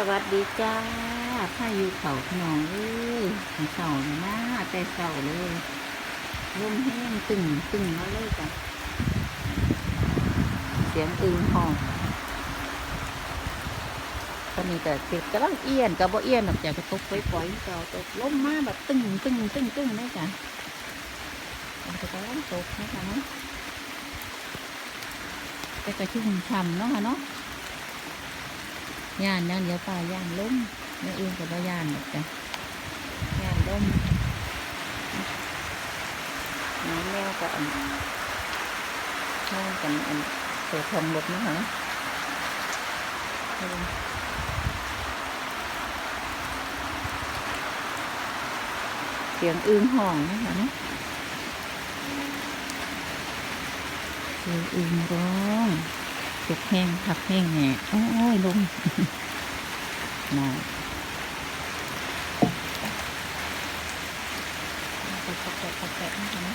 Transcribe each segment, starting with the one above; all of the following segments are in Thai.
สวัสดีจ้าพาอยุเขาขนองเอ้ยเสาเนี่ยนะแต่เสาเลยลมแห้งตึงตึงมาเลยจ้ะเสียงอึงห้องตอนนี้ก็เก็บกำลังเอียนกับบ่เอียนหรอกจ้ะก็ตกไปปล่อยๆเสาตกล้มมาแบบตึงตึงตึงตึงเลยจ้ะมันก็กำลังตกนะคะเนาะแต่ก็ชุ่มฉ่ำเนาะค่ะเนาะ ย่านนั่นเดี๋ยวป่าย่านล้มไม่อื่นกับว่าย่านหรอกจ้ะย่านล้มน้ำแมวกับอันน้ำกันอันเสือทองรถนะคะเสียงอึ้งห้องนะคะเนาะเสียงอึ้งร้อง ตกแห้งทับแห้งแหน่โอ้ยลมมาไปปะแปะปะแปะนะคะเนะ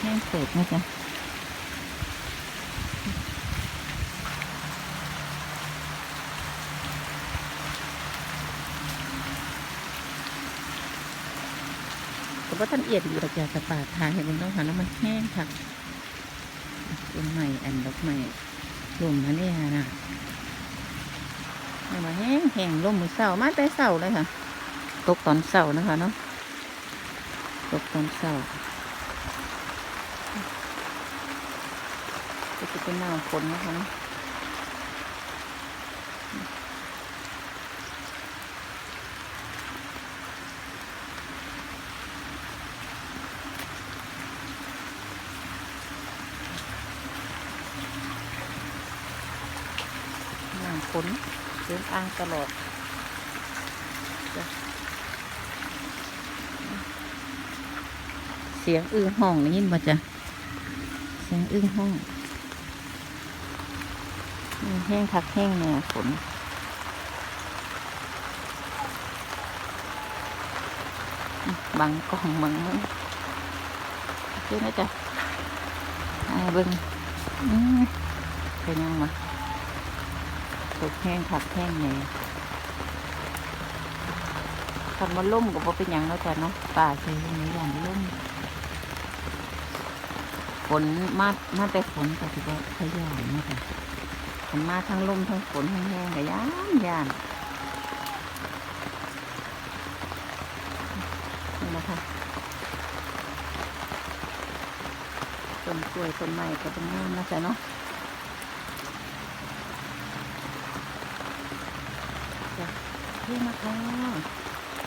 แห้งเปิดนะจ๊ะ แต่ว่าท่านเอียดอยู่หรอกจ้ะสปาทางเห็นมันต้องหาแล้วมันแห้งค่ะต้นใหม่อันดอกใหม่ลมมาเนี่ยนะเอามาแห้งแห้งลมมือเสามาแต่เสาเลยค่ะ ตกตอนเสานะคะเนาะตกตอนเสาก็จะเป็นหน้าฝนนะคะเนาะ หน้าฝนเดินอ่างตลอดเสียงอื้อห้องได้ยินป่จ๊ะเสียงอื้อห้องแห้งคักแห้งแน่ฝนบังกล่องบังมึงเจ้นะจ๊ะไอ้เบิ้งอืมเป็นยังมา ตกแห้งคักแห้งแน่คันมันล่มก็บ่เป็นหยังแล้วจ้ะเนาะป่าใช่ตรงนี้อย่างล่มฝนมามาแต่ฝนก็ถือว่าขยายมาจ้ะมันมาทั้งล่มทั้งฝนทั้งแห้งก็ย่านย่านนี่นะคะต้นกล้วยต้นไม้ก็เป็นงามนะจ๊ะเนาะ จ้ะนี่นะคะ